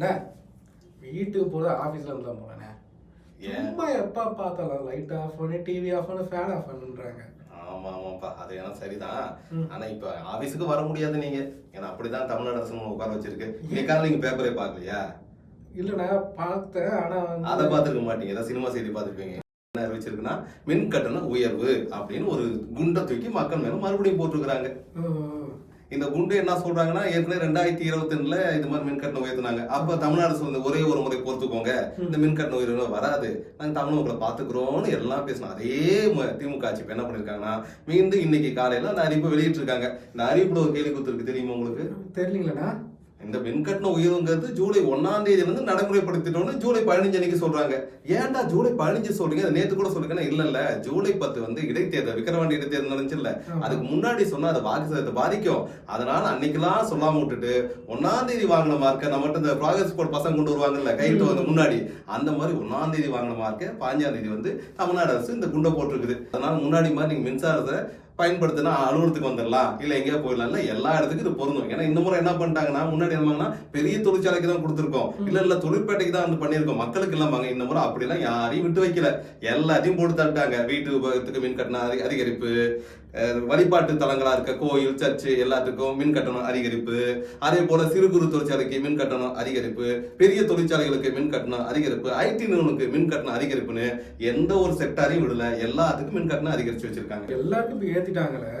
அண்ணே வீட்டுக்கு போகிறது ஆஃபீஸில் இருந்தால் ஏன் சும்மா எப்போ பார்த்தாலும் லைட் ஆஃப் பண்ணி டிவி ஆஃப் பண்ணி ஃபேன் ஆஃப் பண்ணுன்றாங்க. ஆமா ஆமாப்பா. அது ஏன்னா சரிதான். ஆனா இப்ப ஆபீஸுக்கு வர முடியாது நீங்க. ஏன்னா அப்படிதான் தமிழ்நாடு அரசு உட்கார வச்சிருக்கு. இன்னைக்கு காலையில நீங்க பேப்பரே பார்க்கலையா? இல்லைண்ணே பார்த்தேன். ஆனால் அதை பார்த்துருக்க மாட்டீங்க. ஏதாவது சினிமா செய்தி பார்த்துருப்பீங்க. என்ன அறிவிச்சிருக்குன்னா மின் கட்டண உயர்வு அப்படின்னு ஒரு குண்டை தூக்கி மக்கள் மேல மறுபடியும் போட்டிருக்கிறாங்க. இந்த குண்டு என்ன சொல்றாங்கன்னா ஏற்கனவே ரெண்டாயிரத்தி இருபத்தி ரெண்டுல இது மாதிரி மின்கட்டணம் உயர்த்தினாங்க. அப்ப தமிழ்நாடு அரசு ஒரே ஒரு முறை பொறுத்துக்கோங்க இந்த மின் கட்டண உயர்வு வராது. நாங்க தமிழ் பாத்துக்கிறோம்னு எல்லாம் பேசணும் அதே ம- திமுக ஆட்சி என்ன பண்ணிருக்காங்கன்னா மீண்டும் இன்னைக்கு காலையில அந்த அறிவிப்பு வெளியிட்டு இருக்காங்க இந்த அறிவிப்புல ஒரு கேள்வி கொடுத்துருக்கு தெரியுமா உங்களுக்கு? தெரியலீங்களா இந்த மின் கட்டண உயர்வுங்கிறது ஜூலை ஒன்னாம் தேதியில இருந்து நடைமுறைப்படுத்திட்டோம்னு ஜூலை பதினஞ்சு அன்னைக்கு சொல்றாங்க. ஏன்டா ஜூலை பதினஞ்சு சொல்றீங்க? அது நேத்து கூட சொல்றீங்கன்னா இல்ல இல்ல. ஜூலை பத்து வந்து இடைத்தேர்தல் விக்கிரவாண்டி இடைத்தேர்தல் நடந்துச்சுல்ல. அதுக்கு முன்னாடி சொன்னா அது வாக்கு சதத்தை பாதிக்கும். அதனால அன்னைக்கெல்லாம் சொல்லாம விட்டுட்டு ஒன்னாம் தேதி வாங்கின மார்க்க நம்மகிட்ட இந்த ப்ராகரஸ் போர்ட் பசங்க கொண்டு வருவாங்கல்ல கைட்டு வந்து முன்னாடி. அந்த மாதிரி ஒன்னாம் தேதி வாங்கின மார்க்க பாஞ்சாம் தேதி வந்து தமிழ்நாடு அரசு இந்த குண்டை போட்டிருக்குது. அதனால முன்னாடி மாதிரி நீங்க மின்சாரத்தை பயன்படுத்தினா அலுவலகத்துக்கு வந்துடலாம் இல்ல எங்கேயா போயிடலாம் இல்ல எல்லா இடத்துக்கும் இது பொருந்தும். ஏன்னா இந்த முறை என்ன பண்ணிட்டாங்கன்னா முன்னாடி என்னன்னா பெரிய தொழிற்சாலைக்கு தான் கொடுத்துருக்கோம். இல்ல இல்ல தொழிற்பேட்டைக்கு தான் வந்து பண்ணியிருக்கோம். மக்களுக்கு இல்லாமாங்க இந்த முறை அப்படிலாம் யாரையும் விட்டு வைக்கல. எல்லாத்தையும் போட்டு தட்டாங்க வீட்டு உபயோகத்துக்கு மின் கட்டணம் அதி- அதிகரிப்பு வழிபாட்டு தலங்களாக இருக்க கோயில் சர்ச்சு எல்லாத்துக்கும் மின் கட்டணம் அதிகரிப்பு. அதே போல சிறு குறு தொழிற்சாலைக்கு மின் கட்டணம் அதிகரிப்பு. பெரிய தொழிற்சாலைகளுக்கு மின் கட்டணம் அதிகரிப்பு. ஐடி நிறுவனங்களுக்கு மின் கட்டணம் அதிகரிப்புன்னு எந்த ஒரு செக்டாரையும் விடல. எல்லாத்துக்கும் மின் கட்டணம் அதிகரிச்சு வச்சிருக்காங்க. எல்லாருக்கும் இப்போ ஏற்றிட்டாங்களே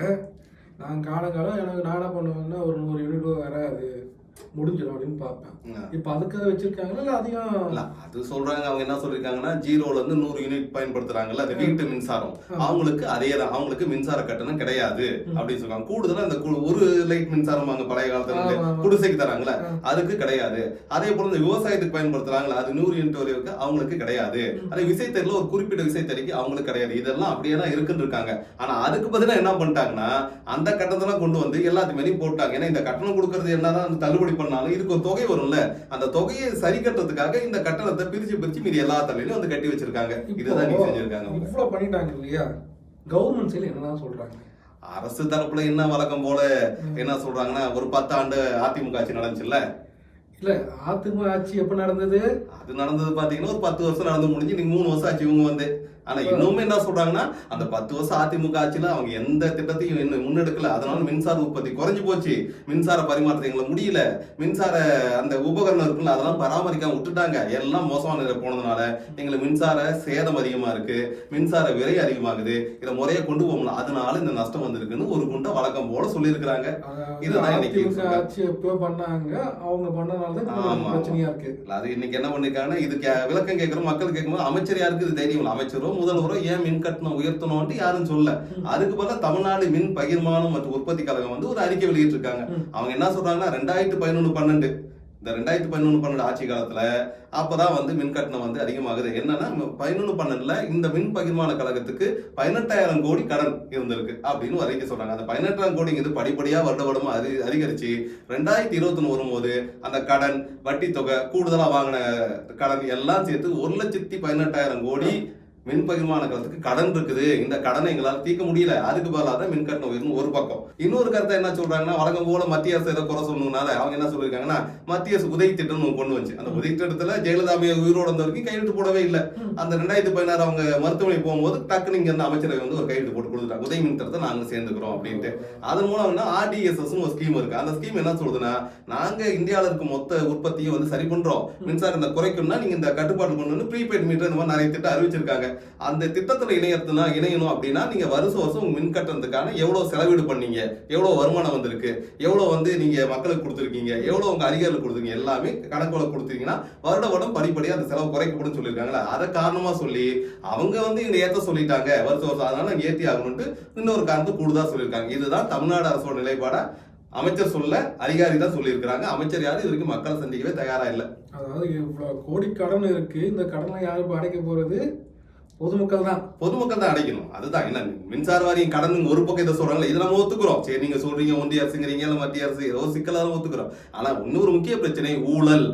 நான் காலங்காலம் எனக்கு நான் என்ன பண்ணுவேன்னா ஒரு நூறு யூனிட் வராது. முடிஞ்சிடும் அப்படின்னு பார்ப்பேன். இப்போ அதுக்காக வச்சிருக்காங்களா இல்லை அதிகம் இல்ல அது சொல்றாங்க. அவங்க என்ன சொல்லிருக்காங்கன்னா ஜீரோல இருந்து நூறு யூனிட் பயன்படுத்துறாங்கல்ல அது வீட்டு மின்சாரம். அவங்களுக்கு அதே தான் அவங்களுக்கு மின்சார கட்டணம் கிடையாது அப்படின்னு சொல்றாங்க கூடுதலா இந்த கு- ஒரு லைட் மின்சாரம் வாங்க பழைய காலத்துல. குடிசைக்கு தராங்கல்ல ஆ. அதுக்கு கிடையாது. அதே போல இந்த விவசாயத்துக்கு பயன்படுத்துறாங்கல்ல அது நூறு யூனிட் வரைக்கும் அவங்களுக்கு கிடையாது. அதே விசைத்தறில ஒரு குறிப்பிட்ட விசைத்தறிக்கு அவங்களுக்கு கிடையாது. இதெல்லாம் அப்படியே தான் இருக்குன்னு இருக்காங்க. ஆனா அதுக்கு பதிலா என்ன பண்ணிட்டாங்கன்னா அந்த கட்டணத்தெல்லாம் கொண்டு வந்து எல்லாத்துமேலையும் போட்டாங்க. ஏன்னா இந்த கட்டணம் கொடுக்கறது என்னதான் அந்த தள்ளுபடி பண்ணாலும் இதுக்கு ஒரு தொகை வரும்ல. அந்த தொகையை சரி கட்டுறதுக்காக இந்த கட்டணத்தை பிரிச்சு பிரிச்சு மீதி எல்லா தலையிலும் வந்து கட்டி வச்சிருக்காங்க. இதுதான் நீ செஞ்சிருக்காங்க. அவங்க. இவ்வளோ பண்ணிட்டாங்க இல்லையா? கவர்மெண்ட் சைடில் என்னதான் சொல்றாங்க? அரசு தரப்புல என்ன வழக்கம் போல என்ன சொல்றாங்கன்னா ஒரு பத்து ஆண்டு அதிமுக ஆட்சி நடந்துச்சுல்ல? இல்ல அதிமுக ஆட்சி எப்ப நடந்தது? அது நடந்தது பாத்தீங்கன்னா ஒரு பத்து வருஷம் நடந்து முடிஞ்சு நீங்க மூணு வருஷம் ஆச்சு இவங்க வந்து. ஆனா இன்னுமே என்ன சொல்றாங்கன்னா அந்த பத்து வருஷம் அதிமுக ஆட்சியில அவங்க எந்த திட்டத்தையும் இன்னும் முன்னெடுக்கல. அதனால மின்சார உற்பத்தி குறைஞ்சு போச்சு. மின்சார பரிமாற்றத்தை எங்களை முடியல. மின்சார அந்த உபகரணம் இருக்குல்ல அதெல்லாம் பராமரிக்காம விட்டுட்டாங்க. எல்லாம் மோசமான நிலை போனதுனால எங்களுக்கு மின்சார சேதம் அதிகமா இருக்கு. மின்சார விலை அதிகமாகுது. இதை முறையா கொண்டு போகணும் அதனால இந்த நஷ்டம் வந்திருக்குன்னு ஒரு குண்டை வழக்கம் போல சொல்லியிருக்கிறாங்க. இதுதான் இன்னைக்கு பண்ணாங்க அவங்க பண்ணனால. பிரச்சனையா இருக்கு. அது என்ன பண்ணிருக்காங்கன்னா இது கே- விளக்கம் கேட்கிறோம் மக்கள் கேட்கும்போது அமைச்சர் யாருக்கு இது தைரியம் இல்லை. அமைச்சரோ முதல்வரோ ஏன் மின் கட்டணம் உயர்த்தணும்னு யாரும் சொல்ல அதுக்கு பதிலா தமிழ்நாடு மின் பகிர்மானம் மற்றும் உற்பத்தி கழகம் வந்து ஒரு அறிக்கை வெளியிட்டிருக்காங்க. அவங்க என்ன சொல்றாங்கன்னா ரெண்டாயிரத்தி பதினொன்று பன்னெண்டு. இந்த ரெண்டாயிரத்தி பதினொன்று பன்னெண்டு ஆட்சி காலத்துல அப்பதான் வந்து மின் கட்டணம் வந்து அதிகமாகுது. என்னன்னா பதினொன்று பன்னெண்டுல இந்த மின் பகிர்மான கழகத்துக்கு பதினெட்டாயிரம் கோடி கடன் இருந்திருக்கு அப்படின்னு ஒரு அறிக்கை சொல்றாங்க. அந்த பதினெட்டாயிரம் கோடிங்கிறது படிப்படியா வருட வருடமா அதி அதிகரிச்சு ரெண்டாயிரத்தி இருபத்தொன்னு வரும்போது அந்த கடன் வட்டி தொகை கூடுதலா வாங்கின கடன் எல்லாம் சேர்த்து ஒரு லட்சத்தி பதினெட்டாயிரம் கோடி மின் பகிர்மான கலத்துக்கு கடன் இருக்குது. இந்த கடனை எங்களால தீர்க்க முடியல. அதுக்கு பதிலாக தான் மின் கட்டணம் உயர்வு ஒரு பக்கம். இன்னொரு கருத்தை என்ன சொல்றாங்கன்னா வழக்கம் போல மத்திய அரசு ஏதோ குறை சொல்லணும்னால அவங்க என்ன சொல்லிருக்காங்கன்னா மத்திய அரசு உதவி திட்டம் ஒண்ணு கொண்டு வந்துச்சு. அந்த உதவி திட்டத்துல ஜெயலலிதா உயிரோட இருந்த வரைக்கும் கையெழுத்து போடவே இல்லை. அந்த ரெண்டாயிரத்தி பதினாறு அவங்க மருத்துவமனை போகும்போது டக்குனு இங்க இருந்து அமைச்சரவை வந்து ஒரு கையெழுத்து போட்டு கொடுத்துட்டாங்க. உதவி மின் திட்டத்தை நாங்க சேர்ந்துக்கிறோம் அப்படின்ட்டு. அதன் மூலம் என்ன ஆர்டிஎஸ்எஸ் ஒரு ஸ்கீம் இருக்கு. அந்த ஸ்கீம் என்ன சொல்றதுன்னா நாங்க இந்தியாவில் இருக்க மொத்த உற்பத்தியை வந்து சரி பண்றோம். மின்சாரம் இந்த குறைக்கணும்னா நீங்க இந்த கட்டுப்பாடு கொண்டு வந்து ப்ரீபெய்ட் மீட்டர் இந்த மாதிரி நிறைய திட்டம் அறிவிச்சிருக்காங்க. அந்த திட்டத்தில் இணையத்துனா இணையணும் அப்படின்னா நீங்கள் வருஷம் வருஷம் உங்கள் மின் கட்டணத்துக்கான எவ்வளோ செலவீடு பண்ணீங்க? எவ்வளோ வருமானம் வந்திருக்கு? எவ்வளோ வந்து நீங்கள் மக்களுக்கு கொடுத்துருக்கீங்க? எவ்வளோ உங்கள் அதிகாரிகளுக்கு கொடுத்துருக்கீங்க? எல்லாமே கணக்குல கொடுத்தீங்கன்னா வருட வருடம் படிப்படியாக அந்த செலவு குறைக்கப்படும் சொல்லியிருக்காங்களா அதை காரணமாக சொல்லி அவங்க வந்து இந்த ஏற்ற சொல்லிட்டாங்க. வருஷம் வருஷம் அதனால ஏற்றி ஏத்தி ஆகணும்ட்டு இன்னொரு காரணத்தை கூடுதலா சொல்லியிருக்காங்க. இதுதான் தமிழ்நாடு அரசோட நிலைப்பாடை அமைச்சர் சொல்ல அதிகாரி தான் சொல்லியிருக்கிறாங்க. அமைச்சர் யாரும் இதுக்கு மக்களை சந்திக்கவே தயாரா இல்லை. அதாவது இவ்வளோ கோடி கடன் இருக்கு. இந்த கடனை யாரும் அடைக்க போறது? பொதுமக்கள் தான் பொதுமக்கள் தான் அடைக்கணும். அதுதான். என்ன மின்சார வாரியம் கடன் ஒரு பக்கம் இதை சொல்றாங்களே இதை நம்ம ஒத்துக்கிறோம். சரி நீங்க சொல்றீங்க ஒன்றிய அரசுங்கிறீங்க இல்ல மத்திய அரசு ஏதோ சிக்கலாக சிக்கலாலும் ஒத்துக்கிறோம். ஆனா இன்னொரு முக்கிய பிரச்சனை ஊழல்.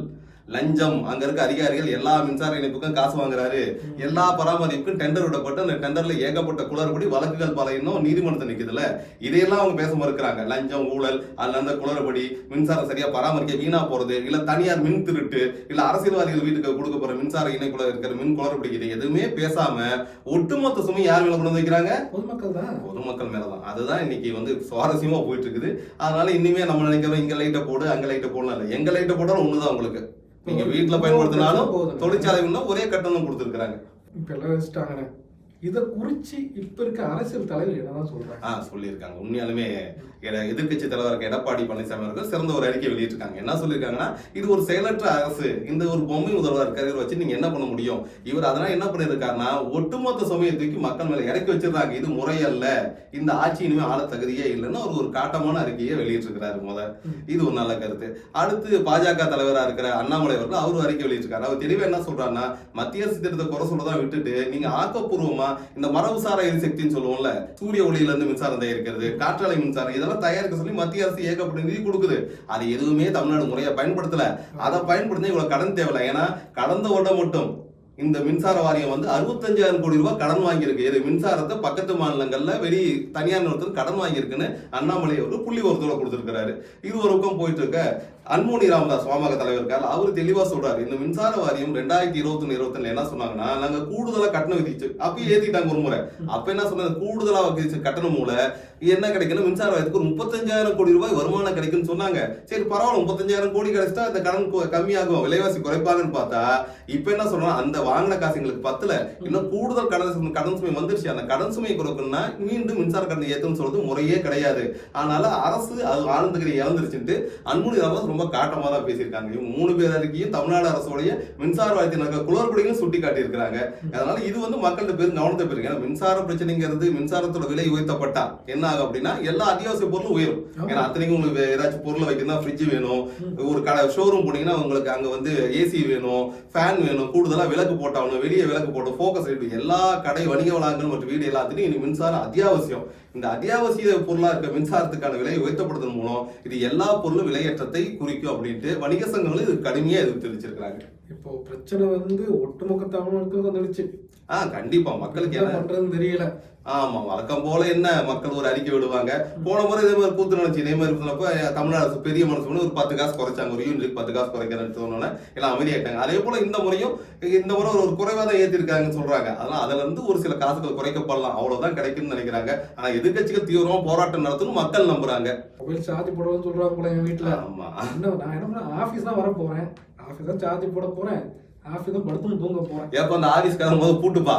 லஞ்சம் அங்க இருக்க அதிகாரிகள் எல்லா மின்சார இணைப்புக்கும் காசு வாங்குறாரு. எல்லா பராமரிப்புக்கும் டெண்டர் விடப்பட்டு அந்த டெண்டர்ல ஏகப்பட்ட குளறுபடி வழக்குகள் பல இன்னும் நீதிமன்றத்தில் நிக்குதுல இதையெல்லாம் அவங்க பேச மறுக்கிறாங்க. லஞ்சம் ஊழல் அதுல அந்த குளறுபடி மின்சாரம் சரியா பராமரிக்க வீணா போறது இல்ல தனியார் மின் திருட்டு இல்ல அரசியல்வாதிகள் வீட்டுக்கு கொடுக்க போற மின்சார இணைப்புல இருக்கிற மின் குளறுபடி இது எதுவுமே பேசாம ஒட்டுமொத்த சுமை யார் மேல கொண்டு வந்து வைக்கிறாங்க? பொதுமக்கள் தான். பொதுமக்கள் மேலதான். அதுதான் இன்னைக்கு வந்து சுவாரஸ்யமா போயிட்டு இருக்குது. அதனால இனிமே நம்ம நினைக்கிறோம் இங்க லைட்டை போடு அங்க லைட்டை போடலாம் இல்ல. எங்க லைட்டை போட்டாலும் ஒண்ணுதான் உங்களுக்கு. நீங்க வீட்டுல பயன்படுத்தினாலும். தொழிற்சாலை ஒரே கட்டணம் கொடுத்துருக்காங்க இப்ப எல்லாம் வச்சுட்டாங்கண்ணே இதை குறிச்சு இப்ப இருக்க அரசியல் தலைவர் என்னதான் சொல்றாங்க? ஆ சொல்லியிருக்காங்க. உண்மையாலுமே எதிர்கட்சி தலைவர் எடப்பாடி பழனிசாமி அவர்கள் சிறந்த ஒரு அறிக்கை வெளியிட்டிருக்காங்க. என்ன சொல்லியிருக்காங்கன்னா இது ஒரு செயலற்ற அரசு. இந்த ஒரு பொம்மை முதல்வர் இருக்கிறத வச்சு நீங்க என்ன பண்ண முடியும்? இவர் அதனால என்ன பண்ணிருக்காருன்னா ஒட்டுமொத்த சுமையை தூக்கி மக்கள் மேல இறக்கி வச்சிருக்காங்க இது முறையல்ல. இந்த ஆட்சி இனிமே ஆள தகுதியே இல்லைன்னு அவர் ஒரு காட்டமான அறிக்கையை வெளியிட்டிருக்கிறாரு முத இது ஒரு நல்ல கருத்து. அடுத்து பாஜக தலைவரா இருக்கிற அண்ணாமலை அவர்கள் அவரும் அறிக்கை வெளியிட்டிருக்காரு. அவர் தெளிவா என்ன சொல்றாருன்னா மத்திய அரசு திட்டத்தை குறை சொல்லதான் விட்டுட்டு நீங்க ஆக்கப்பூர்வமா இந்த மரபுசார எரிசக்தின்னு சொல்லுவோம்ல சூரிய ஒளியில இருந்து மின்சாரம் தயாரிக்கிறது காற்றாலை மின்சாரம் இதெல்லாம் தயாரிக்க சொல்லி மத்திய அரசு ஏகப்பட்ட நிதி கொடுக்குது. அது எதுவுமே தமிழ்நாடு முறையா பயன்படுத்தல. அதை பயன்படுத்த இவ்வளவு கடன் தேவையில்லை. ஏன்னா கடந்த வருடம் மட்டும் இந்த மின்சார வாரியம் வந்து அறுபத்தஞ்சாயிரம் கோடி ரூபாய் கடன் வாங்கியிருக்கு. இது மின்சாரத்தை பக்கத்து மாநிலங்கள்ல வெளி தனியார் நிறுவனத்தில் கடன் வாங்கியிருக்குன்னு அண்ணாமலை அவர் புள்ளி ஒருத்தோட கொடுத்துருக்காரு இது ஒரு பக்கம் போயிட்டு இருக்க அன்மோனி ராமதாஸ் பாமக தலைவர் இருக்கார் அவர் தெளிவா சொல்றாரு. இந்த மின்சார வாரியம் ரெண்டாயிரத்தி இருபத்தி இருபத்தி என்ன சொன்னாங்கன்னா நாங்க கூடுதலா கட்டணம் விதிச்சு அப்பயும் ஏத்திட்டாங்க ஒரு முறை. அப்ப என்ன சொன்னாங்க? கூடுதலா விதிச்ச கட்டணம் மூலம் என்ன கிடைக்கணும்? மின்சார வாரியத்துக்கு ஒரு முப்பத்தஞ்சாயிரம் கோடி ரூபாய் வருமானம் கிடைக்கும்னு சொன்னாங்க. சரி பரவாயில்ல முப்பத்தஞ்சாயிரம் கோடி கிடைச்சிட்டா இந்த கடன் கம்மியாகும். விலைவாசி குறைப்பாங்கன்னு பார்த்தா இப்ப என்ன சொல்றாங்க அந்த வாங்கின காசு எங்களுக்கு பத்தல. இன்னும் கூடுதல் கடன் சுமை- கடன் சுமை வந்துருச்சு. அந்த கடன் சுமையை குறைக்கணும்னா மீண்டும் மின்சார கட்டணம் ஏத்தணும்னு சொல்றது முறையே கிடையாது. அதனால அரசு அது ஆழ்ந்துக்கிற இழந்துருச்சுட்டு அன்புமணி ராமதாஸ் ரொம்ப காட்டமா தான் பேசியிருக்காங்க. இவங்க மூணு பேர் அறிக்கையும் தமிழ்நாடு அரசுடைய மின்சார வாரியத்தில் இருக்கிற குளறுபடிகளும் சுட்டி காட்டியிருக்கிறாங்க அதனால இது வந்து மக்கள்கிட்ட பெரும் கவனத்தை பெறுங்க. ஏன்னா மின்சார பிரச்சனைங்கிறது மின்சாரத்தோட விலை உயர்த்தப்பட்டா என்ன ஆகும் அப்படின்னா எல்லா அத்தியாவசிய பொருளும் உயரும். ஏன்னா அத்தனைக்கும் உங்களுக்கு ஏதாச்சும் பொருளை வைக்கணும் ஃப்ரிட்ஜ் வேணும். ஒரு கடை ஷோரூம் போனீங்கன்னா உங்களுக்கு அங்க வந்து ஏசி வேணும் ஃபேன் வேணும். கூடுதலா விளக்கு போட்டாகணும் வெளியே விளக்கு போட்டு ஃபோக்கஸ் லைட் எல்லா கடை வணிக வளாகங்கள் மற்றும் வீடு எல்லாத்துலையும் இனி மின்சாரம் அத்தியாவசியம். இந்த அத்தியாவசிய பொருளாக இருக்க மின்சாரத்துக்கான விலை உயர்த்தப்படுவதன் மூலம் இது எல்லா பொருளும் விலையேற்றத்தை குறிக்கும் அப்படின்ட்டு வணிக சங்கங்களும் இது கடுமையா எதிர்த்து தெரிவிச்சிருக்கிறாங்க. இப்போ பிரச்சனை வந்து ஒட்டுமொத்த தமிழ்நாட்டுக்கு வந்துடுச்சு. ஆ கண்டிப்பா. மக்களுக்கு என்ன பண்றதுன்னு தெரியல. ஆமா வழக்கம் போல என்ன மக்கள் ஒரு அறிக்கை விடுவாங்க. போன முறை இதே மாதிரி கூத்து நினைச்சு இதே மாதிரி இருந்தப்ப தமிழ்நாடு அரசு பெரிய மனசு ஒரு பத்து காசு குறைச்சாங்க. ஒரு யூனிட் பத்து காசு குறைக்கிறேன்னு சொன்னோன்னே எல்லாம் அமைதியாயிட்டாங்க அதே போல இந்த முறையும் இந்த முறை ஒரு குறைவா தான் ஏத்திருக்காங்கன்னு சொல்றாங்க. அதனால அதுல இருந்து ஒரு சில காசுகள் குறைக்கப்படலாம். அவ்வளவுதான் கிடைக்கும்னு நினைக்கிறாங்க. ஆனா எதிர்க்கட்சிகள் தீவிரமா போராட்டம் நடத்தணும் மக்கள் நம்புறாங்க. மொபைல் சார்ஜ் போடுறதுன்னு சொல்றாங்க போல என் வீட்டுல. ஆமா. நான் என்ன ஆஃபீஸ் தான் வர போறேன் ஆஃபீஸ் தான் சார்ஜ் போட போறேன். ஆஃபீஸ் தான் படுத்துன்னு தூங்க போறேன். எப்போ அந்த ஆஃபீஸ் கிளம்பும் போது பூட்டுப்பா.